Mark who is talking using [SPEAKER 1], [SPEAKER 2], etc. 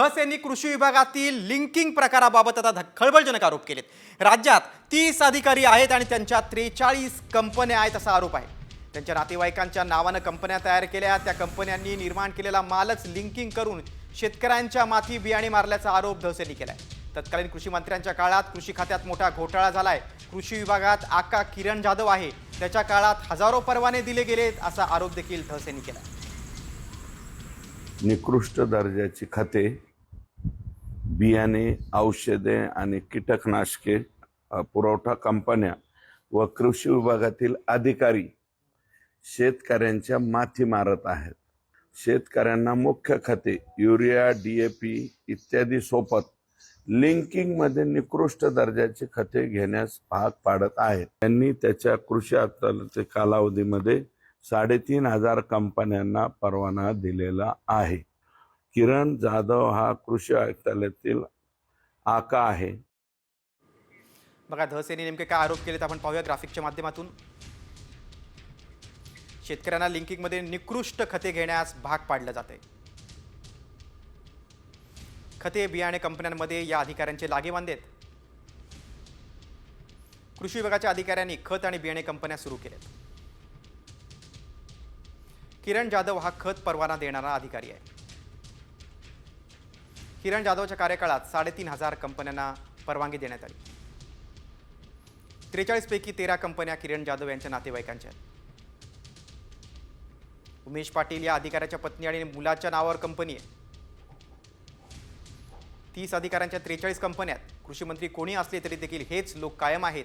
[SPEAKER 1] धस यांनी कृषी विभागातील लिंकिंग प्रकाराबाबत आता खळबळजनक आरोप केलेत. राज्यात तीस अधिकारी आहेत आणि त्यांच्या त्रेचाळीस कंपन्या आहेत असा आरोप आहे. त्यांच्या नातेवाईकांच्या नावानं कंपन्या तयार केल्या त्या कंपन्यांनी निर्माण केलेला मालच लिंकिंग करून शेतकऱ्यांच्या माथी बियाणे मारल्याचा आरोप धस यांनी आहे तत्कालीन कृषी मंत्र्यांच्या काळात कृषी खात्यात मोठा घोटाळा झालाय. कृषी विभागात आका किरण जाधव आहे. त्याच्या काळात हजारो परवाने दिले गेलेत असा आरोप देखील धस यांनी केला
[SPEAKER 2] निकृष्ट दर्जाची खाते बियाणे औषधे आणि कीटकनाशके पुरवठा कंपन्या व कृषी विभागातील अधिकारी शेतकऱ्यांच्या माथी मारत आहेत. शेतकऱ्यांना मुख्य खते युरिया डी ए पी इत्यादी सोबत लिंकिंगमध्ये निकृष्ट दर्जाची खते घेण्यास भाग पाडत आहेत. त्यांनी त्याच्या कृषी अदालती कालावधीमध्ये साडेतीन हजार कंपन्यांना परवाना दिलेला आहे. किरण जाधव हा कृषी आयुक्तालयातील आका आहे.
[SPEAKER 1] बघा धस यांनी नेमके काय आरोप केलेत आपण पाहूया ग्राफिकच्या माध्यमातून. शेतकऱ्यांना लिंकिंगमध्ये निकृष्ट खते घेण्यास भाग पाडलं जाते खते बियाणे कंपन्यांमध्ये या अधिकाऱ्यांचे लागेबांधेत कृषी विभागाच्या अधिकाऱ्यांनी खत आणि बियाणे कंपन्या सुरू केल्यात. किरण जाधव हा खत परवाना देणारा अधिकारी आहे. किरण जाधवच्या कार्यकाळात साडेतीन हजार कंपन्यांना परवानगी देण्यात आली. त्रेचाळीसपैकी तेरा कंपन्या किरण जाधव यांच्या नातेवाईकांच्या आहेत. उमेश पाटील या अधिकाऱ्याच्या पत्नी आणि मुलाच्या नावावर कंपनी आहे. तीस अधिकाऱ्यांच्या त्रेचाळीस कंपन्यात कृषी मंत्री कोणी असले तरी देखील हेच लोक कायम आहेत.